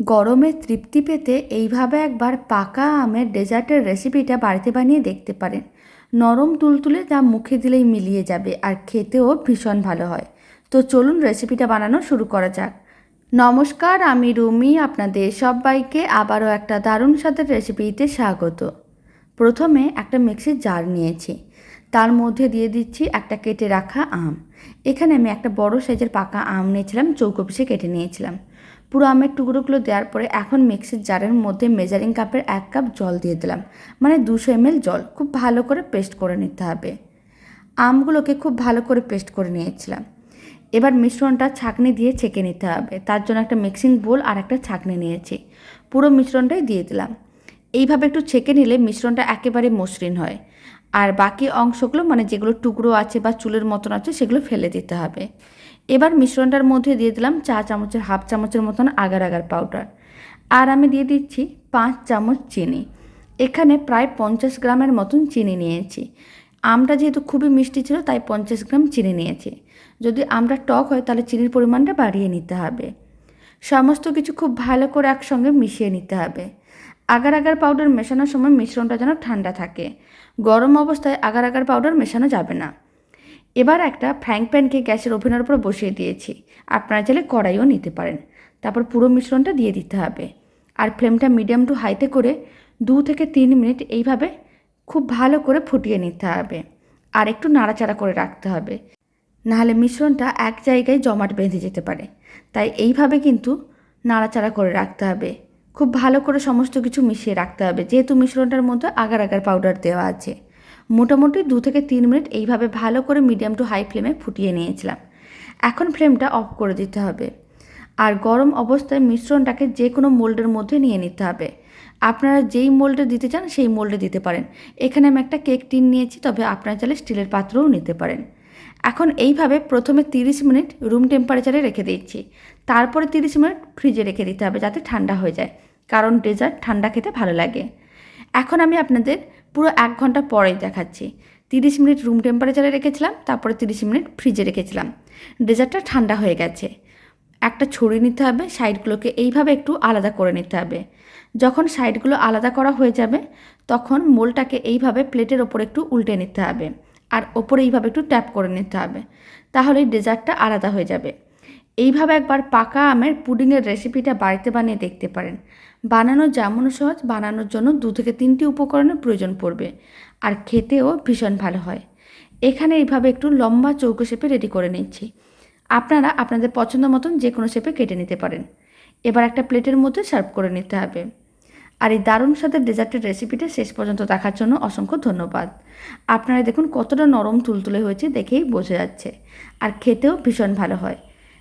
গরমে তৃপ্তি পেতে এইভাবে একবার পাকা আমের ডেজার্টের রেসিপিটা বাড়িতে বানিয়ে দেখতে পারেন। নরম তুলতুলে যা মুখে দিলেই মিলিয়ে যাবে আর খেতেও ভীষণ ভালো হয়। তো চলুন রেসিপিটা বানানো শুরু করা যাক। নমস্কার, আমি রুমি, আপনাদের সবাইকে আবারও একটা দারুণ স্বাদের রেসিপিতে স্বাগত। প্রথমে একটা মিক্সির জার নিয়েছি। তার মধ্যে দিয়ে দিচ্ছি একটা কেটে রাখা আম। এখানে আমি একটা বড় সাইজের পাকা আম নিয়েছিলাম, চৌকো পিসে কেটে নিয়েছিলাম। পুরো আমের টুকরোগুলো দেওয়ার পরে এখন মিক্সির জারের মধ্যে মেজারিং কাপের এক কাপ জল দিয়ে দিলাম মানে দুশো এমএল জল। খুব ভালো করে পেস্ট করে নিতে হবে। আমগুলোকে খুব ভালো করে পেস্ট করে নিয়েছিলাম। এবার মিশ্রণটা ছাঁকনি দিয়ে ছেঁকে নিতে হবে। তার জন্য একটা মিক্সিং বোল আর একটা ছাঁকনি নিয়েছি। পুরো মিশ্রণটাই দিয়ে দিলাম। এইভাবে একটু ছেঁকে নিলে মিশ্রণটা একেবারে মসৃণ হয়। আর বাকি অংশগুলো মানে যেগুলো টুকরো আছে বা চুলের মতন আছে, সেগুলো ফেলে দিতে হবে। এবার মিশ্রণটার মধ্যে দিয়ে দিলাম চা চামচের হাফ চামচের মতন আগার আগার পাউডার। আর আমি দিয়ে দিচ্ছি পাঁচ চামচ চিনি। এখানে প্রায় পঞ্চাশ গ্রামের মতন চিনি নিয়েছি। আমটা যেহেতু খুবই মিষ্টি ছিল, তাই পঞ্চাশ গ্রাম চিনি নিয়েছি। যদি আমটা টক হয়, তাহলে চিনির পরিমাণটা বাড়িয়ে নিতে হবে। সমস্ত কিছু খুব ভালো করে একসঙ্গে মিশিয়ে নিতে হবে। আগার আগার পাউডার মেশানোর সময় মিশ্রণটা যেন ঠান্ডা থাকে। গরম অবস্থায় আগার আগার পাউডার মেশানো যাবে না। এবার একটা ফ্রাইং প্যানকে গ্যাসের ওভেনের উপর বসিয়ে দিয়েছি। আপনারা চাইলে কড়াইও নিতে পারেন। তারপর পুরো মিশ্রণটা দিয়ে দিতে হবে। আর ফ্লেমটা মিডিয়াম টু হাইতে করে দু থেকে তিন মিনিট এইভাবে খুব ভালো করে ফুটিয়ে নিতে হবে। আর একটু নাড়াচাড়া করে রাখতে হবে। নাহলে মিশ্রণটা এক জায়গায় জমাট বেঁধে যেতে পারে। তাই এইভাবে কিন্তু নাড়াচাড়া করে রাখতে হবে। খুব ভালো করে সমস্ত কিছু মিশিয়ে রাখতে হবে। যেহেতু মিশ্রণটার মধ্যে আগার আগার পাউডার দেওয়া আছে। মোটামুটি দু থেকে তিন মিনিট এইভাবে ভালো করে মিডিয়াম টু হাই ফ্লেমে ফুটিয়ে নিয়েছিলাম। এখন ফ্লেমটা অফ করে দিতে হবে। আর গরম অবস্থায় মিশ্রণটাকে যে কোনো মোল্ডের মধ্যে নিয়ে নিতে হবে। আপনারা যেই মোল্ডে দিতে চান সেই মোল্ডে দিতে পারেন। এখানে আমি একটা কেক টিন নিয়েছি, তবে আপনারা চাইলে স্টিলের পাত্রও নিতে পারেন। এখন এইভাবে প্রথমে তিরিশ মিনিট রুম টেম্পারেচারে রেখে দিচ্ছি। তারপরে তিরিশ মিনিট ফ্রিজে রেখে দিতে হবে যাতে ঠান্ডা হয়ে যায়, কারণ ডেজার্ট ঠান্ডা খেতে ভালো লাগে। এখন আমি আপনাদের পুরো এক ঘণ্টা পরেই দেখাচ্ছি। তিরিশ মিনিট রুম টেম্পারেচারে রেখেছিলাম, তারপরে তিরিশ মিনিট ফ্রিজে রেখেছিলাম। ডেজার্টটা ঠান্ডা হয়ে গেছে। একটা ছড়িয়ে নিতে হবে, সাইডগুলোকে এইভাবে একটু আলাদা করে নিতে হবে। যখন সাইডগুলো আলাদা করা হয়ে যাবে, তখন মোলটাকে এইভাবে প্লেটের ওপর একটু উল্টে নিতে হবে। আর ওপরে এইভাবে একটু ট্যাপ করে নিতে হবে। তাহলে ডেজার্টটা আলাদা হয়ে যাবে। এইভাবে একবার পাকা আমের পুডিংয়ের রেসিপিটা বাড়িতে বানিয়ে দেখতে পারেন। বানানো যেমন সহজ, বানানোর জন্য দু থেকে তিনটি উপকরণের প্রয়োজন পড়বে। আর খেতেও ভীষণ ভালো হয়। এখানে এইভাবে একটু লম্বা চৌকো শেপে রেডি করে নিচ্ছি। আপনারা আপনাদের পছন্দ মতন যে কোনো শেপে কেটে নিতে পারেন। এবার একটা প্লেটের মধ্যে সার্ভ করে নিতে হবে। আর এই দারুণ স্বাদের ডেজার্টের রেসিপিটা শেষ পর্যন্ত দেখার জন্য অসংখ্য ধন্যবাদ। আপনারা দেখুন কতটা নরম তুলতুলে হয়েছে দেখেই বোঝা যাচ্ছে। আর খেতেও ভীষণ ভালো হয়।